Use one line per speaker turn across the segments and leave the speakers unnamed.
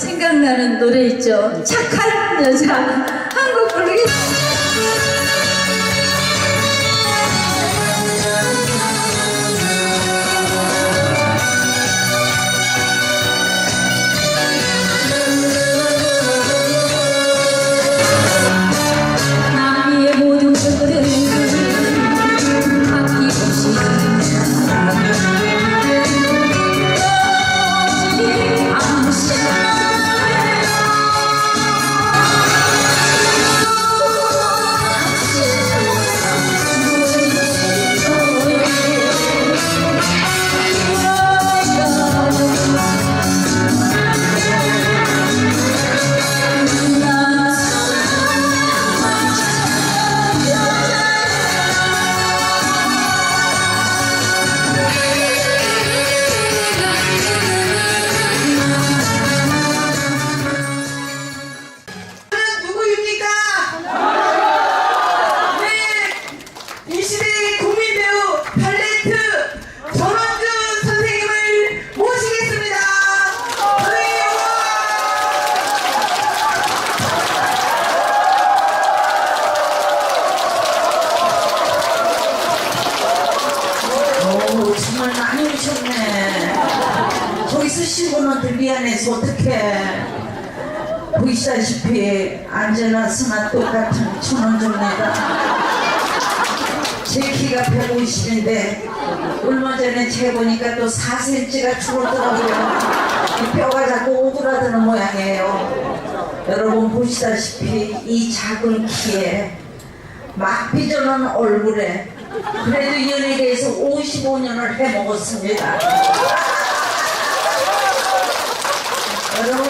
생각나는 노래 있죠. 착한 여자 한곡 부르겠
시골원들 미안해서 어떡해. 보이시다시피 안제나 스나 똑같은 천원정네가 제 키가 150인데 얼마 전에 재보니까 또 4cm가 줄었더라고요. 이 뼈가 자꾸 오그라드는 모양이에요. 여러분 보시다시피 이 작은 키에 막 삐져난 얼굴에 그래도 연예계에서 55년을 해먹었습니다. 여러분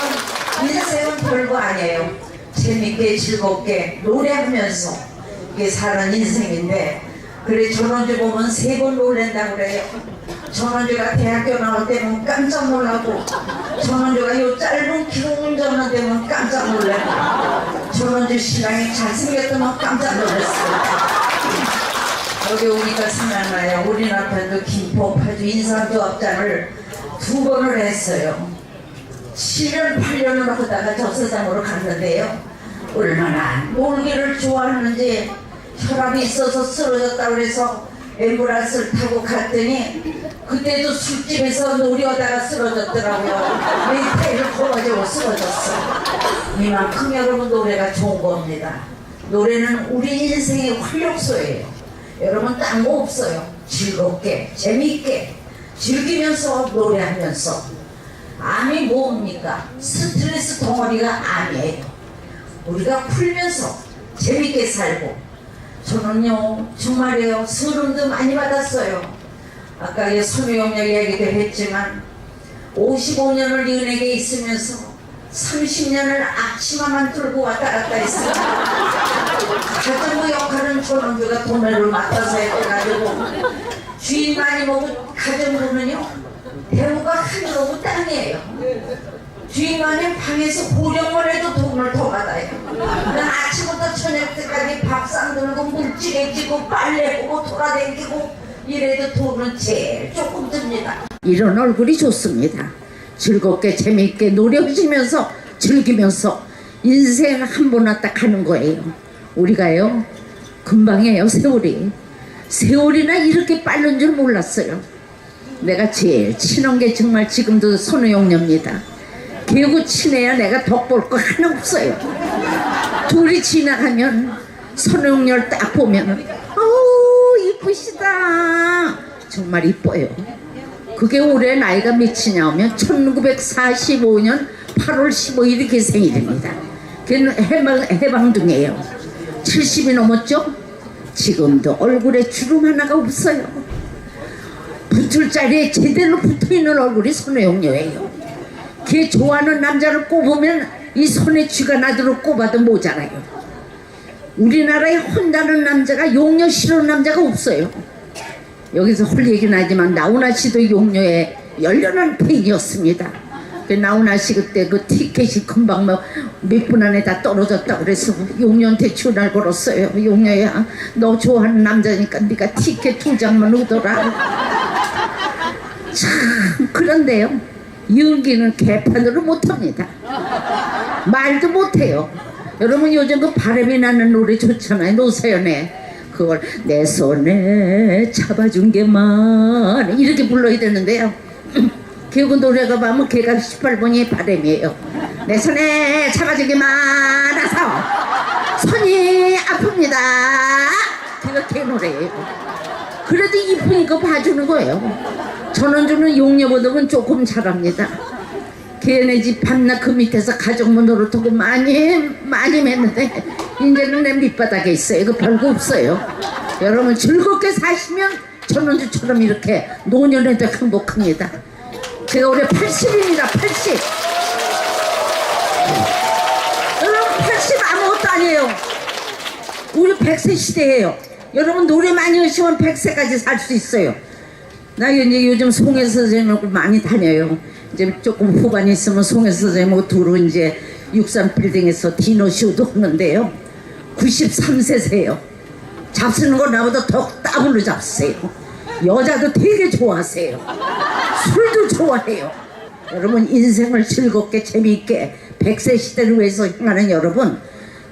인생은 별거 아니에요. 재밌게 즐겁게 노래하면서 이게 사는 인생인데 그래 전원주 보면 세번 노래한다고 그래요. 전원주가 대학교 나올 때면 깜짝 놀라고 전원주가 요 짧은 길 운전하는 데면 깜짝 놀라고 전원주 신랑이 잘생겼다면 깜짝 놀랐어요. 여기 오니까 생각나요. 우리 남편도 김포 파주 인삼조합장을 두 번을 했어요. 7년, 8년을 하다가 저 세상으로 갔는데요. 얼마나 놀기를 좋아하는지 혈압이 있어서 쓰러졌다 그래서 앰뷸런스를 타고 갔더니 그때도 술집에서 놀이하다가 쓰러졌더라고요. 멘탈을 걸어가지고 쓰러졌어. 이만큼 여러분 노래가 좋은 겁니다. 노래는 우리 인생의 활력소예요. 여러분 딴 거 없어요. 즐겁게, 재밌게, 즐기면서 노래하면서. 암이 뭡니까? 스트레스 덩어리가 암이에요. 우리가 풀면서 재밌게 살고. 저는요, 정말이에요. 소름도 많이 받았어요. 아까 이 소유용역 이야기도 했지만, 55년을 연예계에 있으면서 30년을 앞치마만 들고 왔다 갔다 했어요. 가정부 역할은 전원주가 돈을 맡아서 해가지고 주인만이 먹은 가정부는요 배우가 하늘로고 땅이에요. 주인만이 방에서 고령을 해도 돈을 더 받아요. 난 아침부터 저녁 때까지 밥상 들고 물찌개 찌고 빨래 보고 돌아다니고 이래도 돈은 제일 조금 듭니다. 이런 얼굴이 좋습니다. 즐겁게 재미있게 노력지면서 즐기면서 인생 한 번 왔다 가는 거예요. 우리가요 금방이에요 세월이 세월이나 이렇게 빠른 줄 몰랐어요. 내가 제일 친한 게 정말 지금도 손우용녀입니다. 개구 친해야 내가 덕볼 거 하나 없어요. 둘이 지나가면 손우용녀를 딱 보면 어우 이쁘시다 정말 이뻐요. 그게 올해 나이가 몇이냐 하면 1945년 8월 15일이 그 생일입니다. 걔는 해방, 해방둥이에요. 70이 넘었죠? 지금도 얼굴에 주름 하나가 없어요. 붙을 자리에 제대로 붙어있는 얼굴이 손혜영녀예요. 걔 좋아하는 남자를 꼽으면 이 손에 쥐가 나도록 꼽아도 모자라요. 우리나라에 혼자는 남자가 용녀 싫어하는 남자가 없어요. 여기서 홀 얘기는 하지만 나훈아 씨도 용녀의 열렬한 팬이었습니다. 그 나훈아 씨 그때 그 티켓이 금방 뭐몇분 안에 다 떨어졌다 그래서 용녀한테 전화를 걸었어요. 용녀야 너 좋아하는 남자니까 네가 티켓 두 장만 오더라. 참 그런데요. 연기는 개판으로 못합니다. 말도 못해요. 여러분 요즘 그 바람이 나는 노래 좋잖아요. 노사연의 그걸 내 손에 잡아준 게만 이렇게 불러야 되는데요. 결국 노래가 보면 걔가 18번이 바람이에요. 내 손에 잡아준 게 많아서 손이 아픕니다. 걔 노래예요. 그래도 이쁘니까 봐주는 거예요. 전원주는 용녀보다는 조금 잘합니다. 걔네 집 밤낮 그 밑에서 가족문 노릇하고 많이 많이 했는데 이제는 내 밑바닥에 있어요. 이거 별거 없어요. 여러분 즐겁게 사시면 전원주처럼 이렇게 노년에도 행복합니다. 제가 올해 80입니다. 80. 여러분 80 아무것도 아니에요. 우리 100세 시대예요. 여러분 노래 많이 하시면 100세까지 살 수 있어요. 나 이제 요즘 송혜 선생님하고 많이 다녀요. 이제 조금 후반이 있으면 송혜 선생님하고 두루 이제 63 빌딩에서 디너쇼도 하는데요. 93세세요. 잡수는 거 나보다 더 따블로 잡수세요. 여자도 되게 좋아하세요. 술도 좋아해요. 여러분 인생을 즐겁게 재미있게 100세 시대를 위해서 행하는 여러분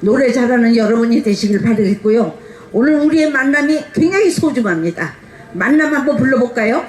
노래 잘하는 여러분이 되시길 바라겠고요. 오늘 우리의 만남이 굉장히 소중합니다. 만남 한번 불러볼까요?